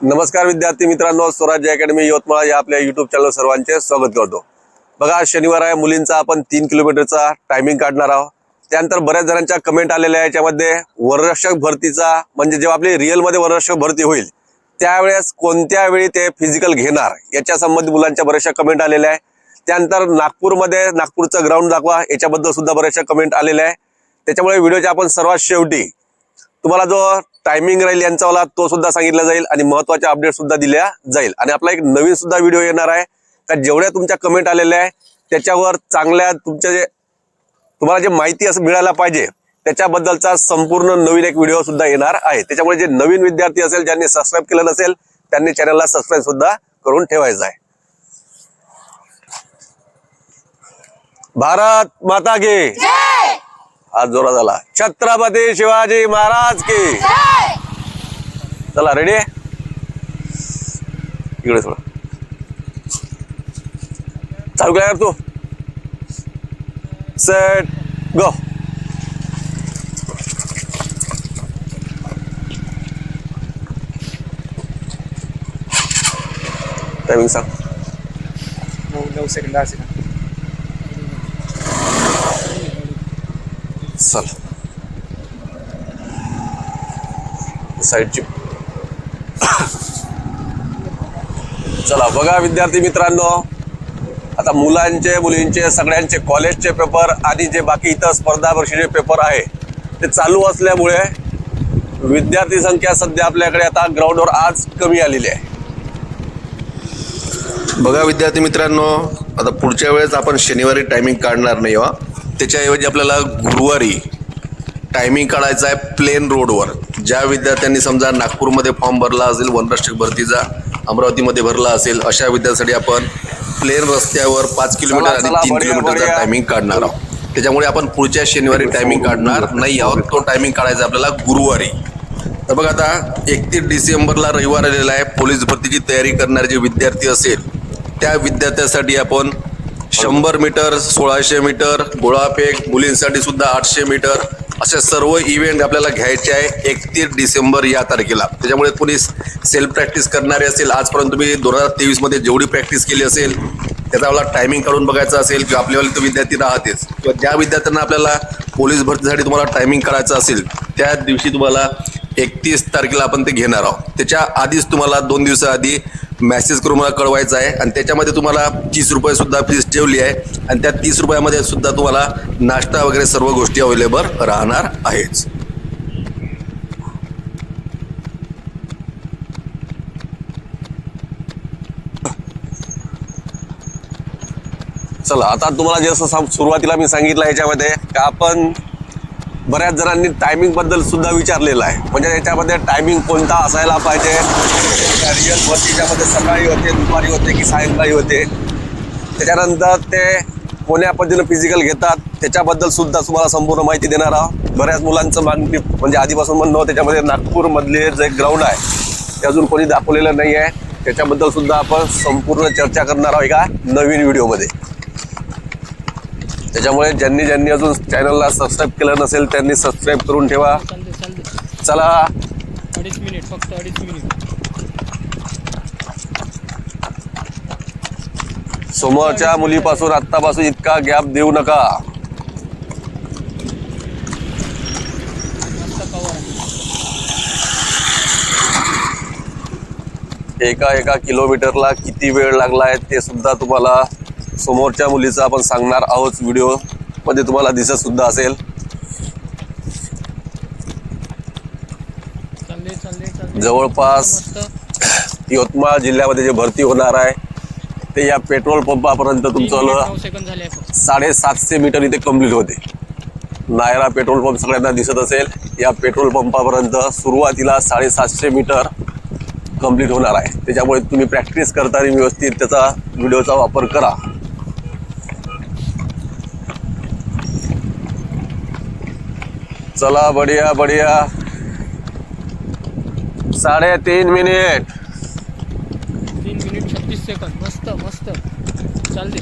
नमस्कार विद्यार्थी मित्रांनो स्वराज्य अकॅडमी यवतमाळ या आपल्या युट्यूब चॅनल सर्वांचे स्वागत करतो. बघा आज शनिवार आहे मुलींचा आपण तीन किलोमीटरचा टायमिंग काढणार आहोत. त्यानंतर बऱ्याच जणांच्या कमेंट आलेल्या आहे याच्यामध्ये वररक्षक भरतीचा म्हणजे जेव्हा आपली रिअलमध्ये वररक्षक भरती होईल त्यावेळेस कोणत्या वेळी ते फिजिकल घेणार? याच्या संबंधित मुलांच्या बऱ्याचशा कमेंट आलेल्या आहे त्यानंतर नागपूरमध्ये नागपूरचं ग्राउंड दाखवा याच्याबद्दल सुद्धा बऱ्याचशा कमेंट आलेल्या आहे त्याच्यामुळे व्हिडिओच्या आपण सर्वात शेवटी तुम्हाला जो टायमिंग राहील यांचावाला तो सुद्धा सांगितला जाईल आणि महत्त्वाच्या अपडेट सुद्धा दिल्या जाईल. आणि आपला एक नवीन सुद्धा व्हिडिओ येणार आहे. का जेवढ्या तुमच्या कमेंट आलेल्या आहे त्याच्यावर चांगल्या तुमच्या जे तुम्हाला जे माहिती असं मिळायला पाहिजे त्याच्याबद्दलचा संपूर्ण नवीन एक व्हिडिओ सुद्धा येणार आहे. त्याच्यामुळे जे नवीन विद्यार्थी असेल ज्यांनी सबस्क्राईब केलं नसेल त्यांनी चॅनलला सबस्क्राईब सुद्धा करून ठेवायचं आहे. भारत माता की आज जोरा झाला छत्रपती शिवाजी महाराज की चला रेडी इकडे थोडं चालू काय तू सेट गो टायमिंग सांग नऊ नऊ सेकंद दहा सेकंद चल साईडची चला बघा विद्यार्थी मित्रांनो. आता मुलांचे मुलींचे सगळ्यांचे कॉलेजचे पेपर आणि जे बाकी इतर स्पर्धा परीक्षेचे पेपर आहे ते चालू असल्यामुळे विद्यार्थी संख्या सध्या आपल्याकडे आता ग्राउंडवर आज कमी आलेली आहे. बघा विद्यार्थी मित्रांनो आता पुढच्या वेळेस आपण शनिवारी टायमिंग काढणार नाही हो. त्याच्याऐवजी आपल्याला गुरुवारी टायमिंग काढायचा आहे प्लेन रोडवर ज्या विद्यार्थ्यांनी समजा नागपूरमध्ये फॉर्म भरला असेल वनरक्षक भरतीचा अमरावतीमध्ये भरला असेल अशा विद्यार्थ्यांसाठी आपण प्लेन रस्त्यावर पाच किलोमीटर आणि तीन किलोमीटरचा. टायमिंग काढणार आहोत. त्याच्यामुळे आपण पुढच्या शनिवारी टायमिंग काढणार नाही आहोत. तो टायमिंग काढायचा आपल्याला गुरुवारी. तर बघा आता एकतीस डिसेंबरला रविवार आलेला आहे. पोलीस भरतीची तयारी करणारे जे विद्यार्थी असेल त्या विद्यार्थ्यासाठी आपण शंभर मीटर सोळाशे मीटर गोळाफेक मुलींसाठी सुद्धा आठशे मीटर असे सर्व इव्हेंट आपल्याला घ्यायचे आहे एकतीस डिसेंबर या तारखेला. त्याच्यामुळे कोणी सेल्फ प्रॅक्टिस करणारे असेल आजपर्यंत तुम्ही दोन हजार तेवीसमध्ये जेवढी प्रॅक्टिस केली असेल त्याचा आपला टायमिंग काढून बघायचा असेल किंवा आपल्यावाले तो विद्यार्थी राहतेच. किंवा ज्या विद्यार्थ्यांना आपल्याला पोलीस भरतीसाठी तुम्हाला टायमिंग काढायचं असेल त्या दिवशी तुम्हाला एकतीस तारखेला आपण ते घेणार आहोत. त्याच्या आधीच तुम्हाला दोन दिवसाआधी मेसेज करून मला कळवायचा आहे. आणि त्याच्यामध्ये तुम्हाला तीस रुपये सुद्धा फीस ठेवली आहे. आणि त्या तीस रुपयामध्ये सुद्धा तुम्हाला नाश्ता वगैरे सर्व गोष्टी अवेलेबल राहणार आहेच. चला आता तुम्हाला जसं सांग- सुरुवातीला मी सांगितलं याच्यामध्ये का आपण बऱ्याच जणांनी टायमिंगबद्दल सुद्धा विचारलेलं आहे. म्हणजे याच्यामध्ये टायमिंग कोणता असायला पाहिजे? रिअल भरतीच्यामध्ये सकाळी होते दुपारी होते की सायंकाळी होते? त्याच्यानंतर ते कोण्या पद्धतीनं फिजिकल घेतात त्याच्याबद्दल सुद्धा तुम्हाला संपूर्ण माहिती देणार आहोत. बऱ्याच मुलांचं मागणी म्हणजे आधीपासून म्हणणं त्याच्यामध्ये नागपूरमधले जे ग्राउंड आहे ते अजून कोणी दाखवलेलं नाही आहे त्याच्याबद्दल सुद्धा आपण संपूर्ण चर्चा करणार आहोत एका नवीन व्हिडिओमध्ये त्याच्यामुळे ज्यांनी ज्यांनी अजून चॅनलला सबस्क्राईब केलं नसेल त्यांनी सबस्क्राईब करून ठेवा. चला. अडीच मिनिट फक्त अडीच मिनिट समोरच्या मुलीपासून आत्तापासून इतका गॅप देऊ नका. एका एका किलोमीटरला किती वेळ लागला आहे ते सुद्धा तुम्हाला समोरच्या मुलीचं आपण सांगणार आहोत व्हिडिओ. मध्ये तुम्हाला दिसत सुद्धा असेल. जवळपास यवतमाळ जिल्ह्यामध्ये जे भरती होणार आहे ते या पेट्रोल पंपापर्यंत तुमचं साडेसातशे मीटर इथे कंप्लीट होते. नायरा पेट्रोल पंप सगळ्यांना दिसत असेल. या पेट्रोल पंपापर्यंत सुरुवातीला साडेसातशे मीटर कंप्लीट होणार आहे. त्याच्यामुळे तुम्ही प्रॅक्टिस करताना व्यवस्थित त्याचा व्हिडिओचा वापर करा. चला बढिया बढिया। साडेतीन मिनिट। तीन मिनिट छत्तीस सेकंद मस्त मस्त। चालते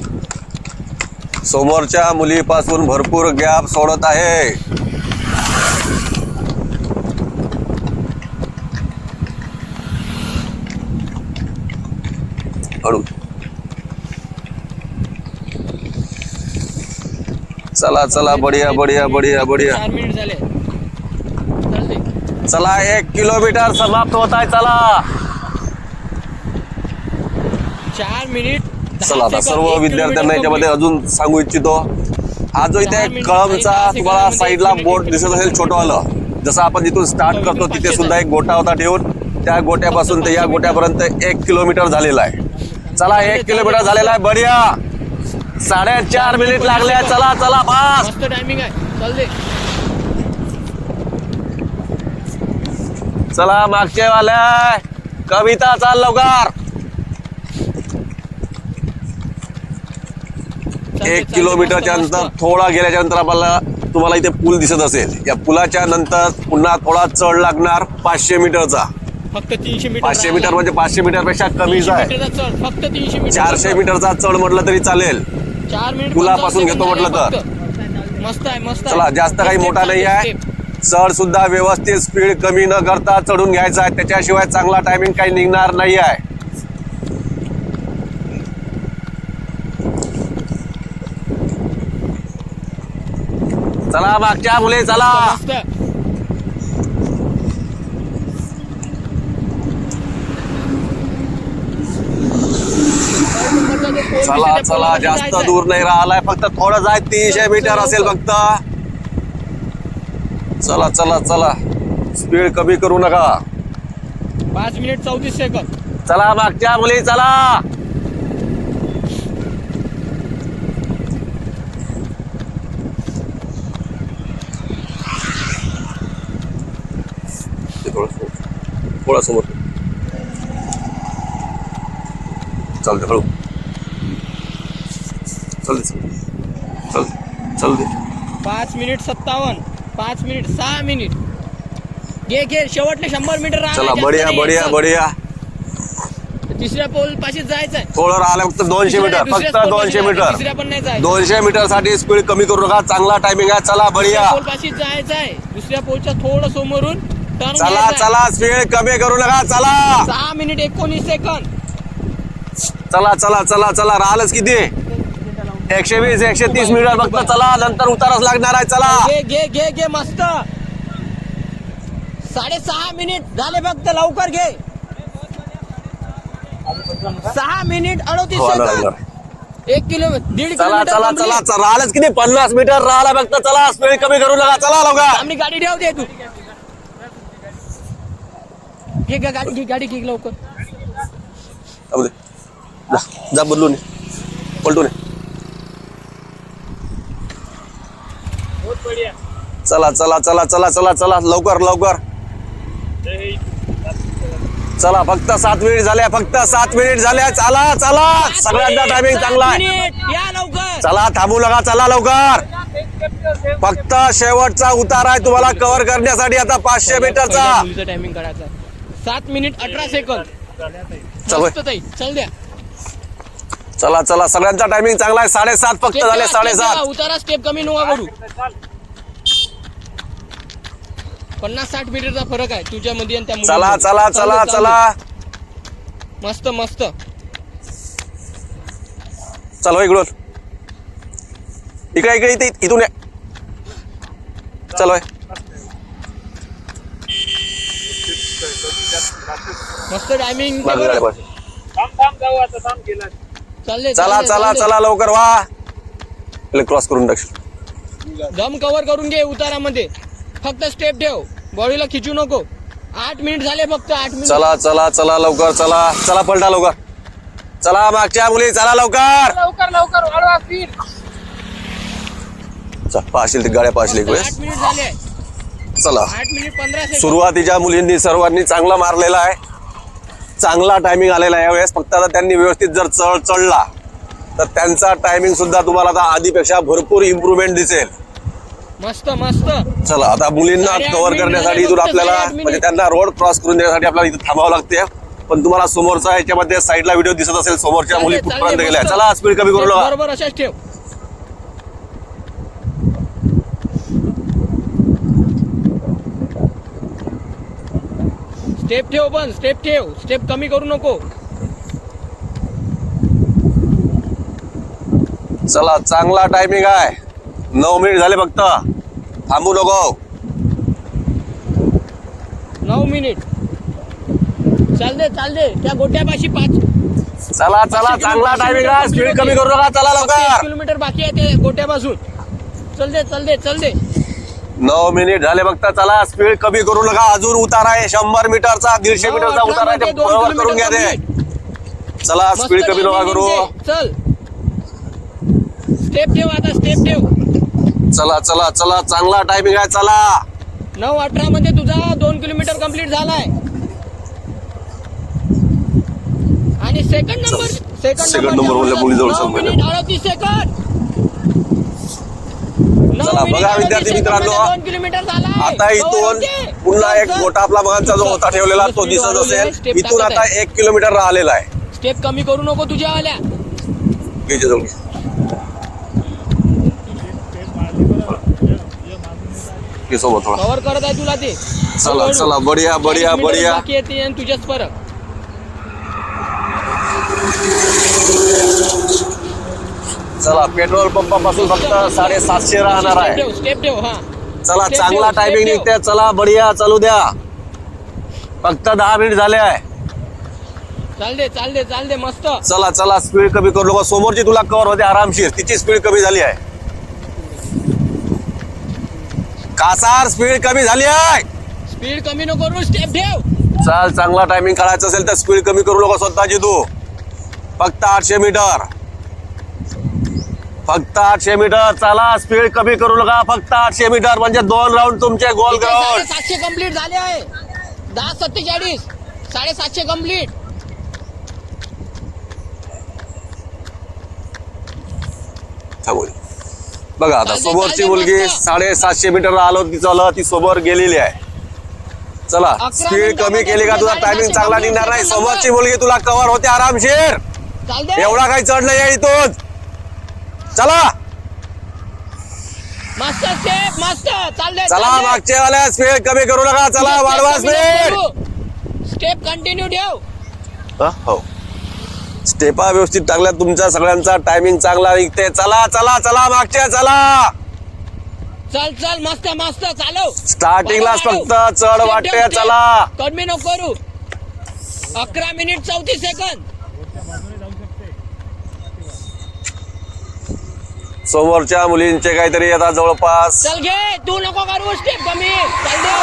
समोरच्या मुलीपासून भरपूर गॅप सोडत आहे. चला चला बढिया बढिया बढिया बढिया। चार मिनिट झाले. चालते चला एक किलोमीटर समाप्त होत आहे चला. चार मिनिट दहा चला आता सेकंद, सर्व एक विद्यार्थ्यांना किलोमीटर याच्यामध्ये अजून सांगू इच्छितो. हा जो दहा इथे मिनिट, कळमचा दहा तुम्हाला सेकंदामध्ये साईडला एक बोट दिसत. असेल छोटं आलं जसं आपण जिथून स्टार्ट करतो तिथे सुद्धा एक गोटा होता ठेवून त्या गोट्यापासून ते या गोट्यापर्यंत एक किलोमीटर झालेला आहे. चला एक किलोमीटर झालेला आहे बढिया. साडेचार मिनिट लागले. चला चला बस. टायमिंग आहे. चला मागचे वाले. कविता चाल लवकर. एक किलोमीटरच्या नंतर. थोडा गेल्याच्यानंतर आपल्याला तुम्हाला इथे पूल दिसत असेल. या पुलाच्या नंतर पुन्हा थोडा चढ लागणार पाचशे मीटरचा. फक्त तीनशे मीटर पाचशे. मीटर म्हणजे पाचशे मीटरपेक्षा कमीच आहे फक्त तीनशे मीटर चारशे मीटरचा चढ म्हटलं तरी चालेल. चार मिनिट घेतो म्हटलं फक्त. मस्त आहे मस्त चला जास्त काही मोठा नाही आहे. चढ सुद्धा व्यवस्थित स्पीड कमी न करता चढून घ्यायचा आहे. त्याच्याशिवाय चांगला टायमिंग काही निघणार नाही आहे चला मागच्या मुले चला मस्त चला चला जास्त दूर नाही राहिलाय फक्त थोडं जाय तीनशे मीटर असेल फक्त. चला चला चला. स्पीड कमी करू नका. पाच मिनिट चौतीस सेकंद. चला मागच्या मुली चला. थोडा समोर. चालते हळू. चालते चालते चालते पाच मिनिट सत्तावन्न पाच मिनिट सहा मिनिट. घे घे शेवटले शंभर मीटर चला बढिया बढिया. बढिया. तिसऱ्या पोल पाशी जायचंय. थोडं राहिलं फक्त दोनशे मीटर फक्त दोनशे मीटर. तिसऱ्या पण नाही जायचं. दोनशे मीटरसाठी स्पीड कमी करू नका चांगला टायमिंग आहे चला बढिया. पोल पाशी जायचंय. दुसऱ्या पोलच्या थोडं समोरून टर्न चला चला स्पीड कमी करू नका चला. सहा मिनिट एकोणीस सेकंद. चला चला चला चला राहिलंच किती? एकशे वीस एकशे तीस मीटर फक्त. चला नंतर उतारच लागणार आहे. चला. घे घे घे घे मस्त. साडेसहा मिनिट झाले फक्त लवकर घे. सहा मिनिट अडोतीस हो, सेकंद. एक किलो दीड चला किलोमीटर चला complete. चला चला. राहिलंच किती पन्नास मीटर राहिला फक्त. चला स्पीड कमी करू नका. चला लवकर. आम्ही गाडी ठेव दे तू. घे घे गाडी घे गाडी घे लवकर. जाऊ दे. जा, जा बदलून ये. पलटून. ये. चला चला चला चला चला चला लवकर लवकर। चला फक्त सात मिनिट झाल्या फक्त सात मिनिट झाल्या चला चला. सगळ्यांचा टायमिंग चांगला आहे. चला थांबू नका चला लवकर. फक्त शेवटचा उतार आहे तुम्हाला कव्हर करण्यासाठी आता पाचशे मीटरचा टायमिंग काढायचा सात मिनिट अठरा सेकंद चल द्या. चला चला सगळ्यांचा टायमिंग चांगला आहे साडेसात फक्त झाले साडेसात उतारा स्टेप कमी नका करू पन्नास साठ मीटरचा फरक आहे तुझ्या मध्ये आणि त्या चला मुलीमध्ये. चला चालू चला. मस्त मस्त चल हो इकडून इकडे इकडे इथे इथून ये. चल होय. मस्त टायमिंग मागं गाड्या पाहिजे. चालले चला चालले, चला चालले. चला लवकर वा. क्रॉस करून टाकशील दम कव्हर करून घे उतारामध्ये. फक्त स्टेप ठेव. बॉडीला खिचू नको. आठ मिनिट झाले फक्त आठ मिनिट चला चला चला लवकर चला. चला पलटा लवकर. चला मागच्या मुली चला लवकर. लवकर लवकर वाढवा स्पीड चल पाहशील ते गाड्या पाहशील एक वेळेस. आठ मिनिट झाले. चला. आठ मिनिट पंधरा सेकंद सुरुवातीच्या मुलींनी सर्वांनी चांगला मारलेला आहे. चांगला टायमिंग आलेला आहे यावेळेस. फक्त आता त्यांनी व्यवस्थित जर चढ चढला तर त्यांचा टायमिंग सुद्धा तुम्हाला आता आधीपेक्षा भरपूर इम्प्रुव्हमेंट दिसेल. मस्त मस्त. चला आता मुलींना कव्हर करण्यासाठी इथून आपल्याला. म्हणजे त्यांना रोड क्रॉस करून देण्यासाठी आपल्याला इथे थांबावं लागते. पण तुम्हाला समोरचा याच्यामध्ये साईडला व्हिडिओ दिसत असेल समोरच्या मुली कुठपर्यंत गेल्या. चला स्पीड कमी करू नका. बरोबर अशाच ठेव. स्टेप ठेव पण स्टेप ठेव. स्टेप कमी करू नको. चला चांगला टायमिंग आहे. नऊ मिनिट झाले फक्त. थांबू नको. नऊ मिनिट चाल दे चाल दे. त्या गोट्यापाशी पाच. चला चला चांगला टायमिंग आहे. स्पीड कमी करू नका. चला लवकर. किलोमीटर बाकी आहे ते गोट्यापासून. चल दे चल दे चल दे. नऊ मिनिट झाले फक्त चला. स्पीड कमी करू नका. अजून उतार आहे. शंभर मीटरचा दीडशे मीटरचा उतार आहे. ते बरोबर करून घ्या ते. चला स्पीड कमी नका करू. चल. स्टेप ठेव आता स्टेप ठेव. चला चला चला. चांगला टायमिंग आहे. चला. नऊ अठरा मध्ये तुझा दोन किलोमीटर कंप्लीट झालाय. आणि सेकंड नंबर सेकंड बोलल्या चल पहिले. मिनिट अडतीस सेकंड चला, मिनिट बघा विद्यार्थी मित्रांनो. आता इथून पुन्हा एक मोठा आपला मगांचा जो होता ठेवलेला तो दिसत असेल. इथून आता एक किलोमीटर राहिलेला आहे. स्टेप कमी करू नको तुझ्या आल्या. कव्हर करत आहे तुला ते. चला चला बढिया बढिया बढिया. तुझ्याच फरक. चला पेट्रोल पंपापासून फक्त साडेसातशे राहणार आहे. हा. चला चांगला टायमिंग निघते. चला बढिया चालू द्या. फक्त दहा मिनिट झाले आहे. चाल दे चाल दे चाल दे मस्त. चला चला स्पीड कमी करू नका. समोरची तुला कव्हर होते आरामशीर. तिची स्पीड कमी झाली आहे. कासार स्पीड कमी झाली आहे. स्पीड कमी नको करू स्टेप ठेव चल चांगला टायमिंग काढायचं असेल तर स्पीड कमी करू नका स्वतःची तू. फक्त आठशे मीटर. फक्त आठशे मीटर चला स्पीड कमी करू नका. फक्त आठशे मीटर म्हणजे दोन राऊंड तुमचे गोल ग्राउंड सातशे कंप्लीट झाले आहे. दहा सत्तेचाळीस साडेसातशे कंप्लीट बघा आता समोरची मुलगी. साडेसातशे मीटर आलो ती चला ती समोर गेलेली आहे. चला स्पीड कमी केली का तुझा टायमिंग चांगला निघणार नाही. समोरची मुलगी तुला कव्हर होते आरामशीर. एवढा काही चढ नाही आहे चला. मस्त स्टेप मस्त चाल मागच्या वाल्या स्पीड कमी करू नका. चला वाढवा स्पीड स्टेप कंटिन्यू ठेव. हो. स्टेपा व्यवस्थित टाकल्या तुमच्या सगळ्यांचा. टायमिंग चांगला निघते. चला चला चला मागच्या चला. चल चल मस्त मस्त चालव. स्टार्टिंगलाच फक्त चढ वाटते. चला. कमी नको करू. अकरा मिनिट चौतीस सेकंद समोरच्या मुलींचे काहीतरी आता जवळपास चल घे तू नको करू स्टेप कमी. चल दे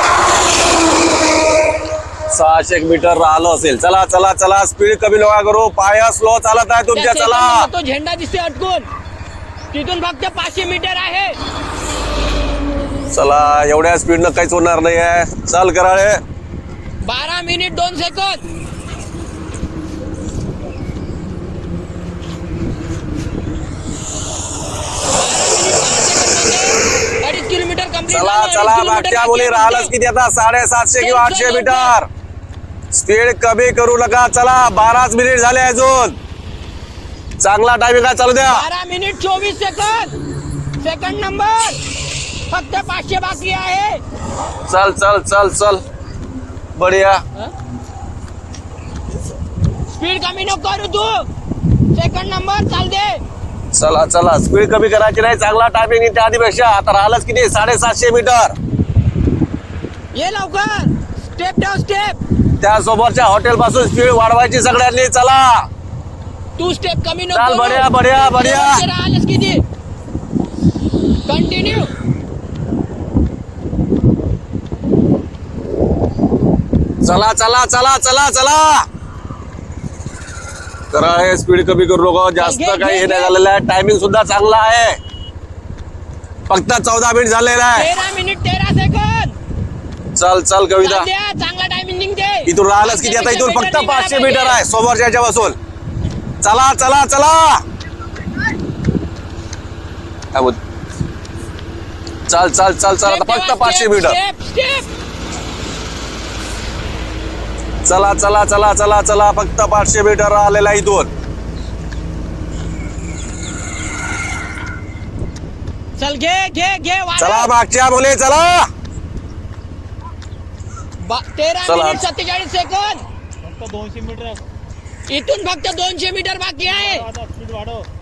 सहाशे मीटर राहिलं असेल. चला चला चला स्पीड कमी नका करू. पाया स्लो चालत आहे तुमच्या चला. तो झेंडा दिसते अटकून. तिथून फक्त पाचशे मीटर आहे. चला एवढ्या स्पीडनं काहीच होणार नाही आहे चल कराळे. बारा मिनिट दोन सेकंद अडीच किलोमीटर कंप्लीट चला चला मागच्या मुली राहिलंच किती आता साडेसातशे किंवा आठशे मीटर. स्पीड कमी करू नका चला बाराच मिनिट झाले अजून. चांगला टायमिंग आहे चालू द्या. बारा मिनिट चोवीस सेकंद. Second number. फक्त पाचशे बाकी आहे. चल चल चल चल. बढिया. स्पीड कमी नको करू तू. सेकंड नंबर चाल दे. चला चला. स्पीड कमी करायची नाही. चांगला टायमिंग त्या आधीपेक्षा. आता राहिलंच किती? साडेसातशे मीटर ये लवकर. स्टेप ठेव स्टेप त्या समोरच्या हॉटेल पासून स्पीड वाढवायची सगळ्यांनी. चला. तू स्टेप कमी नको चाल, करू. बढिया, बढिया, बढिया. शेवटचे राहिलेस किती? कंटिन्यू चला चला चला चला चला. करा हे स्पीड कमी करू नको. जास्त काही हे नाही. झालेलं आहे. टायमिंग सुद्धा चांगला आहे. फक्त चौदा मिनिट झालेला आहे. तेरा मिनिट तेरा सेकंद चल चल कविता. चांगला टायमिंग निघते. इथून राहिलंच किती? आता इथून फक्त पाचशे मीटर आहे. समोरच्या याच्यापासून चला चला चला. काय बोल चल चल चल चल. आता फक्त पाचशे मीटर स्टेप चला चला चला चला चला फक्त पाचशे मीटर राहिलेला आहे इथून. चल घे घे घे. चला मागच्या मुले चला. बा- तेरा चला. मिनिट सत्तेचाळीस सेकंद फक्त दोनशे मीटर. इथून फक्त दोनशे मीटर बाकी आहे.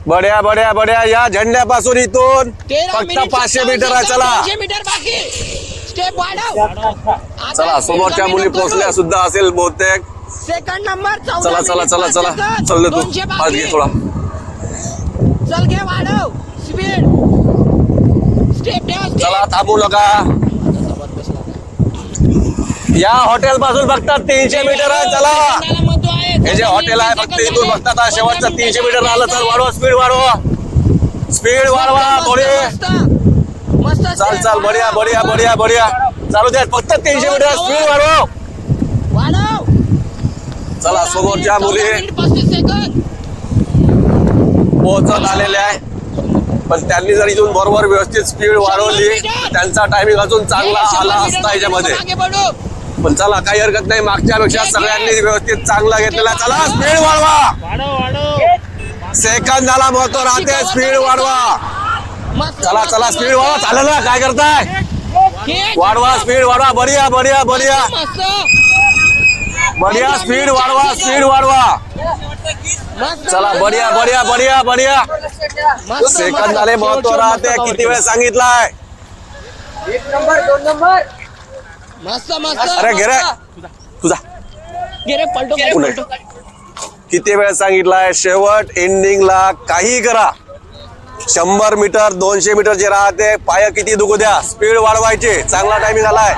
बड्या बड्या बड्या या झेंड्यापासून इथून. तेरा फक्त मिनिट पाचशे मीटर आहे चला. दोनशे मीटर बाकी. स्टेप वाढव चला समोरच्या जमीन मुली. पोहोचल्या सुद्धा असेल बहुतेक. सेकंड नंबर चला चला चला चला. चल तू. आज. घे थोडा. चल घे वाढव. Speed step. चला थांबू नका. या हॉटेल पासून फक्त तीनशे मीटर आहे चला. हे जे हॉटेल आहे फक्त इथून फक्त आता शेवटचं तीनशे मीटर राहिलं तर वाढवा स्पीड वाढवा. स्पीड वाढवा थोडी चाल चाल बढिया. बढिया बढिया बढिया. चालू द्या फक्त तीनशे मीटर स्पीड वाढवा. वाढव. चला समोरच्या मुली. सेकंद. पोहोचत आलेल्या आहे. पण त्यांनी जर इथून बरोबर व्यवस्थित स्पीड वाढवली त्यांचा टायमिंग अजून चांगला आला असता याच्यामध्ये. पण चला काही हरकत नाही. मागच्या पेक्षा सगळ्यांनी व्यवस्थित चांगला घेतलेला. चला स्पीड वाढवा. सेकंदाला महत्त्व राहते स्पीड वाढवा. चला चला स्पीड वाढवा चालेल काय करताय? वाढवा स्पीड वाढवा बढिया बढिया बढिया. बढिया स्पीड वाढवा स्पीड वाढवा. चला बढिया बढिया बढिया बढिया. सेकंद सेकंदाले महत्त्व राहते किती वेळ सांगितलाय? मस्त मस्त अरे घे तुझा घे पलटो किती वेळ सांगितलाय? शेवट एंडिंगला काही करा. शंभर मीटर दोनशे मीटर जे राहते पाय किती दुखू द्या. स्पीड वाढवायची. चांगला टायमिंग आलाय.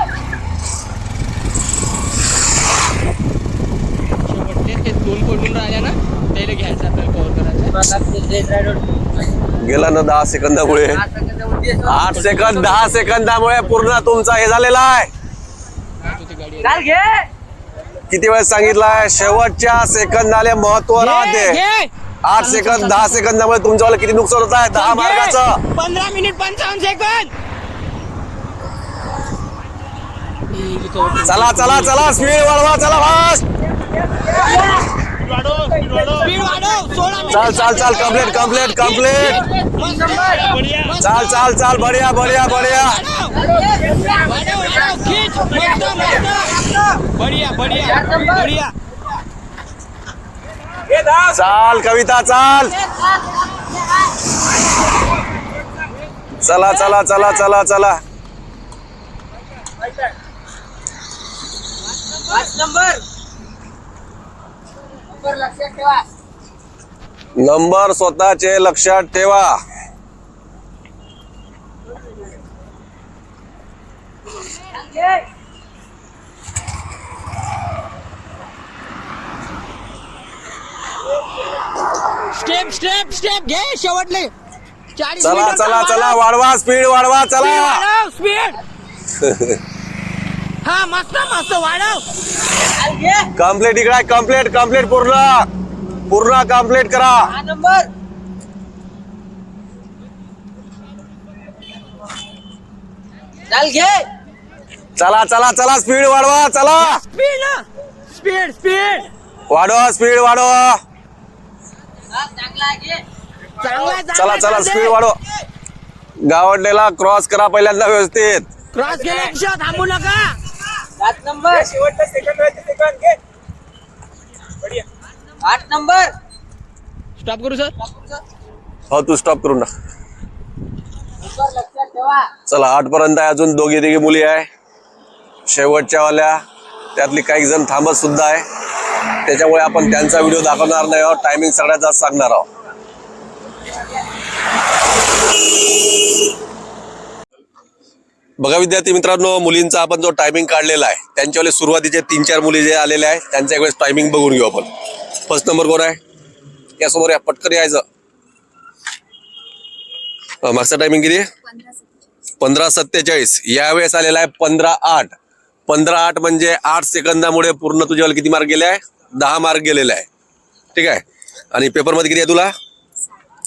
गेला ना दहा सेकंदामुळे. आठ सेकंद दहा सेकंदामुळे पूर्ण तुमचा हे झालेला आहे. किती वेळ सांगितलाय शेवटच्या सेकंदाले महत्त्व राहते. आठ सेकंद दहा सेकंदामुळे तुमच्यावाला किती नुकसान होत आहे दहा घे. मार्गाचं पंधरा मिनिट पंचावन्न सेकंद चला चला चला स्पीड वाढवा चला फास्ट चाल चाल चाल कंप्लीट कंप्लीट कंप्लीट मस्त. मस्त. चाल चाल चाल बढिया बढिया बढिया. बढिया बढिया बढिया चाल कविता चाल. चला चला चला चला चला. नंबर स्वतःचे लक्षात ठेवा. स्टेप स्टेप स्टेप घे शेवटले. चाळीस चला चला. चला वाढवा स्पीड वाढवा चला. वाढव स्पीड हा मस्त मस्त वाढव. कंप्लीट इकडे कंप्लीट कंप्लीट पूर्ण. पूर्ण कंप्लीट करा. चला चला चला स्पीड वाढवा चला. स्पीड ना स्पीड स्पीड वाढवा स्पीड वाढवा. चला चला स्पीड वाढवा. गावडलेला क्रॉस करा पहिल्यांदा व्यवस्थित. क्रॉस केल्यापेक्षा थांबू नका. आठ नंबर. स्टॉप करू सर हो तू स्टॉप करून ठेवा. चला आठ पर्यंत आहे अजून दोघी तिघी मुली आहे. शेवटच्या वाल्या त्यातली काही जण थांबत सुद्धा आहे. त्याच्यामुळे आपण त्यांचा व्हिडिओ दाखवणार नाही आहोत. टायमिंग सगळ्यात जास्त सांगणार आहोत. बघा विद्यार्थी मित्रांनो मुलींचा आपण जो टायमिंग काढलेला आहे त्यांच्यावाले सुरुवातीचे तीन चार मुली जे आलेले आहे त्यांचा एक वेळेस टायमिंग बघून घेऊ आपण. फर्स्ट नंबर कोण आहे? यासमोर या पटकन यायचं. मागचा टायमिंग किती पंधरा सत्तेचाळीस. यावेळेस आलेला आहे पंधरा आठ. पंधरा आठ म्हणजे आठ सेकंदामुळे पूर्ण तुझ्यावर किती मार्क गेले आहे दहा मार्क गेलेले आहे. ठीक आहे? आणि पेपरमध्ये किती आहे तुला?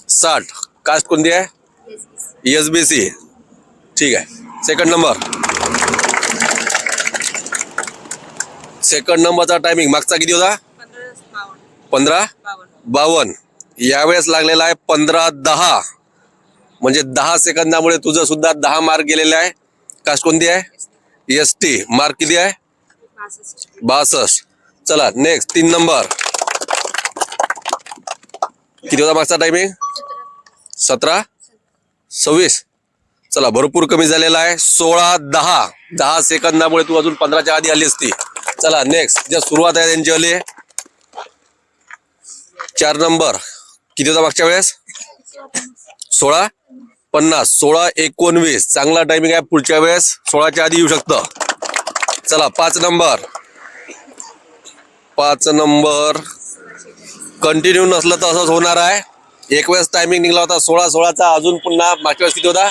साठ. कास्ट कोणती आहे? एस बी सी ठीक आहे. सेकंड नंबर सेकंड नंबरचा टायमिंग मागचा किती होता? पंधरा? बावन्न यावेळेस लागलेला आहे पंधरा दहा. म्हणजे दहा सेकंदामुळे तुझं सुद्धा दहा मार्क गेलेले आहे. कास्ट कोणती आहे? एस टी मार्क किती आहे? बासष्ट. चला नेक्स्ट तीन नंबर. किती होता मागचा टायमिंग सतरा. सव्वीस. चला भरपूर कमी झालेला आहे. सोळा दहा. दहा सेकंदामुळे तू अजून पंधराच्या आधी आली असती. चला नेक्स्ट ज्या सुरुवात आहे त्यांची आली चार नंबर. किती होता मागच्या वेळेस? सोळा. पन्नास सोळा एकोणवीस. चांगला टायमिंग आहे पुढच्या वेळेस. सोळाच्या आधी येऊ शकतं. चला पाच नंबर. पाच नंबर. कंटिन्यू नसलं तर असंच होणार आहे. एक वेळेस टायमिंग निघाला होता. सोळा सोळाचा अजून पुन्हा मागच्या वेळेस किती होता?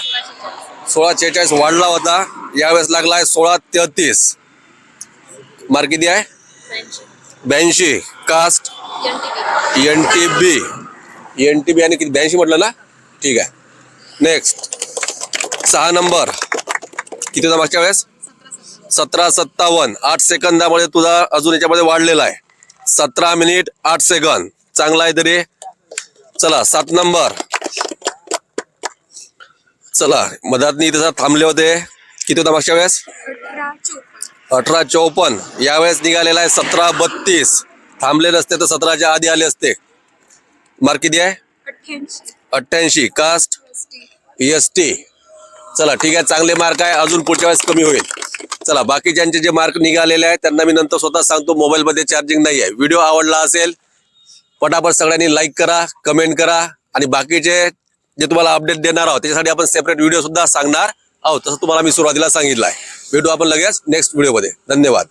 सोळा छेचाळीस वाढला होता. यावेळेस लागला आहे सोळा तेहतीस. मार्क किती आहे? ब्याऐंशी. Caste N T B. N T B आणि किती? ब्याऐंशी म्हटलं ना? ठीक आहे. नेक्स्ट सहा नंबर. किती होता मागच्या वेळेस? सतरा सत्तावन्न. आठ सेकंदामध्ये तुझा अजून याच्यामध्ये वाढलेला आहे. सतरा मिनिट आठ सेकंद. चांगला आहे तरी. चला सात नंबर. चला मधातनी तसा थांबले होते. किती होता मागच्या वेळेस? अठरा चौपन्न. यावेळेस निघालेला आहे सतरा बत्तीस. थांबले नसते तर सतराच्या आधी आले असते. मार्क किती आहे? अठ्ठ्याऐंशी. कास्ट एस टी चला ठीक आहे चांगले मार्क आहे. अजून पुढच्या वेळेस कमी होईल. चला बाकीच्यांचे जे मार्क निघालेले आहेत त्यांना मी नंतर स्वतः सांगतो मोबाईलमध्ये चार्जिंग नाही आहे व्हिडिओ आवडला असेल पटापट सगळ्यांनी लाईक करा कमेंट करा आणि बाकीचे जे तुम्हाला अपडेट देणार आहोत त्याच्यासाठी आपण सेपरेट व्हिडिओ सुद्धा सांगणार आहोत. तसं तुम्हाला मी सुरुवातीला सांगितलं आहे. भेटू आपण लगेच नेक्स्ट व्हिडिओमध्ये धन्यवाद.